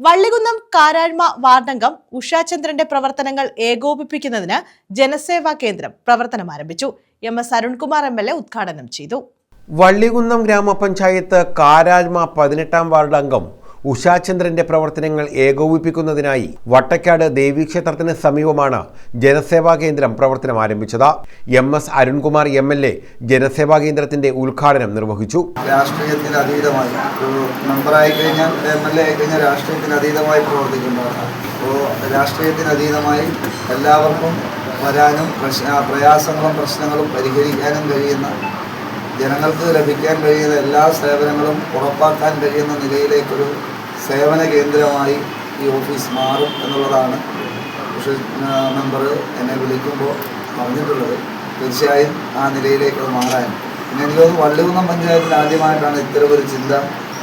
വള്ളികുന്നം കാരാഴ്മ വാർഡംഗം ഉഷാചന്ദ്രന്റെ പ്രവർത്തനങ്ങൾ ഏകോപിപ്പിക്കുന്നതിന് ജനസേവാ കേന്ദ്രം പ്രവർത്തനം ആരംഭിച്ചു. M S Arunkumar M L A ഉദ്ഘാടനം ചെയ്തു. വള്ളികുന്നം ഗ്രാമപഞ്ചായത്ത് കാരാഴ്മ പതിനെട്ടാം വാർഡംഗം ഉഷാചന്ദ്രന്റെ പ്രവർത്തനങ്ങൾ ഏകോപിപ്പിക്കുന്നതിനായി വട്ടക്കാട് ദേവീക്ഷേത്രത്തിന് സമീപമാണ് ജനസേവാ കേന്ദ്രം പ്രവർത്തനം ആരംഭിച്ചത്. M S Arunkumar M L A Janaseva കേന്ദ്രത്തിന്റെ ഉദ്ഘാടനം നിർവഹിച്ചു. രാഷ്ട്രീയത്തിന് അതീതമായി മെമ്പറായി കഴിഞ്ഞാൽ എം എൽ എ ആയി കഴിഞ്ഞാൽ രാഷ്ട്രീയത്തിന് അതീതമായി പ്രവർത്തിക്കുന്നവരാണ് അപ്പോൾ രാഷ്ട്രീയത്തിന് അതീതമായി എല്ലാവർക്കും വരാനും പ്രശ്ന പ്രയാസങ്ങളും പ്രശ്നങ്ങളും പരിഹരിക്കാനും കഴിയുന്ന ജനങ്ങൾക്ക് ലഭിക്കാൻ കഴിയുന്ന എല്ലാ സേവനങ്ങളും ഉറപ്പാക്കാൻ കഴിയുന്ന നിലയിലേക്കൊരു സേവന കേന്ദ്രമായി ഈ ഓഫീസ് മാറും എന്നുള്ളതാണ് പക്ഷേ മെമ്പർ എന്നെ വിളിക്കുമ്പോൾ പറഞ്ഞിട്ടുള്ളത്. തീർച്ചയായും ആ നിലയിലേക്ക് അത് മാറാൻ. പിന്നെ എനിക്ക് തോന്നുന്നു വള്ളികുന്നം പഞ്ചായത്തിൽ ആദ്യമായിട്ടാണ് ഇത്തരം ഒരു ചിന്ത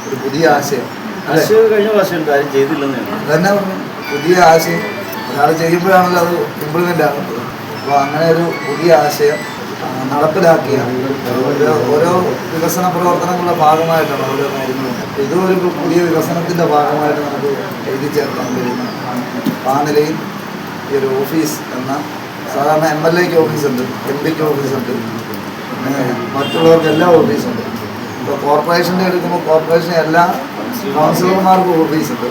ഒരു പുതിയ ആശയം. അല്ലേ? ആശയം കഴിഞ്ഞ പ്രാവശ്യം കാര്യം ചെയ്തില്ലെന്ന് തന്നെ പറഞ്ഞു. പുതിയ ആശയം. ഒരാൾ ചെയ്യുമ്പോഴാണല്ലോ അത് ഇംപ്ലിമെന്റ് ആകുന്നത് അപ്പോൾ അങ്ങനെ ഒരു പുതിയ ആശയം നടപ്പിലാക്കിയ ഓരോ വികസന പ്രവർത്തനങ്ങളുടെ ഭാഗമായിട്ടാണ് ഓരോ കാര്യങ്ങളും. ഇതും ഒരു പുതിയ വികസനത്തിന്റെ ഭാഗമായിട്ട് നമുക്ക് എഴുതി ചേർക്കാൻ കഴിയുന്ന പാനലയിൽ ഈ ഒരു ഓഫീസ് എന്ന സാധാരണ എം എൽ എക്ക് ഓഫീസുണ്ട് എം പിക്ക് ഓഫീസുണ്ട് മറ്റുള്ളവർക്ക് എല്ലാ ഓഫീസുണ്ട്. ഇപ്പോൾ കോർപ്പറേഷന്റെ എടുക്കുമ്പോൾ കോർപ്പറേഷൻ എല്ലാ കൗൺസിലർമാർക്കും ഓഫീസുണ്ട്.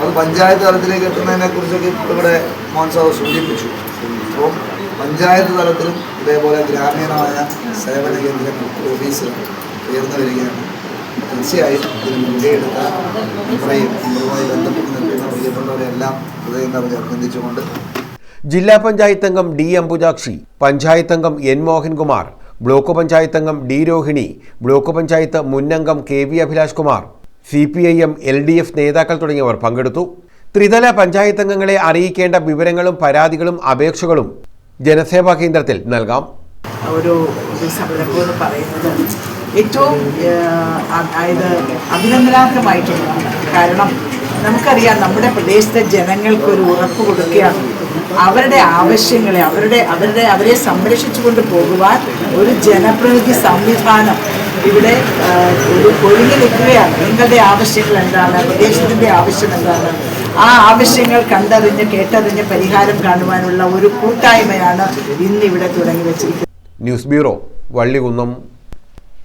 അത് പഞ്ചായത്ത് തലത്തിലേക്ക് എത്തുന്നതിനെ കുറിച്ചൊക്കെ ഇവിടെ മോൻസാവ് സൂചിപ്പിച്ചു. പഞ്ചായത്ത് തലത്തിലും ഇതേപോലെ ഗ്രാമീണമായ സേവന കേന്ദ്രങ്ങൾ ഓഫീസ് ഉയർന്നു വരികയാണ്. തീർച്ചയായും ഇതിന് മുൻകൈയെടുക്കാൻ ഇത്രയും ഇതുമായി ബന്ധപ്പെട്ട് നിൽക്കുന്ന പ്രിയപ്പെട്ടവരെല്ലാം ഹൃദയം അഭിനന്ദിച്ചുകൊണ്ട് ജില്ലാ പഞ്ചായത്ത് അംഗം ഡി അംബുജാക്ഷി പഞ്ചായത്ത് അംഗം എൻ മോഹൻകുമാർ ബ്ലോക്ക് പഞ്ചായത്ത് അംഗം D Rohini block panchayat മുന്നംഗം K V Abhilash Kumar C P I M L D F നേതാക്കൾ തുടങ്ങിയവർ പങ്കെടുത്തു. ത്രിതല പഞ്ചായത്ത് അംഗങ്ങളെ അറിയിക്കേണ്ട വിവരങ്ങളും പരാതികളും അപേക്ഷകളും ജനസേവാ കേന്ദ്രത്തിൽ നൽകാം. ഒരു സംരംഭം പറയുന്നത് ഏറ്റവും അതായത് അഭിനന്ദനാർഹമായിട്ടുള്ളതാണ്. കാരണം നമുക്കറിയാം നമ്മുടെ പ്രദേശത്തെ ജനങ്ങൾക്ക് ഒരു ഉറപ്പ് കൊടുക്കുകയാണ്. അവരുടെ ആവശ്യങ്ങളെ അവരുടെ അവരുടെ അവരെ സംരക്ഷിച്ചുകൊണ്ട് പോകുവാൻ ഒരു ജനപ്രതിനിധി സംവിധാനം ഇവിടെ ഒരു ഒഴിഞ്ഞു നിൽക്കുകയാണ്. നിങ്ങളുടെ ആവശ്യങ്ങൾ എന്താണ്? പ്രദേശത്തിന്റെ ആവശ്യം എന്താണ്? ആ ആവശ്യങ്ങൾ കണ്ടറിഞ്ഞ് കേട്ടറിഞ്ഞ് പരിഹാരം കാണുവാനുള്ള ഒരു കൂട്ടായ്മയാണ് ഇന്നിവിടെ തുടങ്ങി വച്ചിരിക്കുന്നത്. News bureau Vallikunnam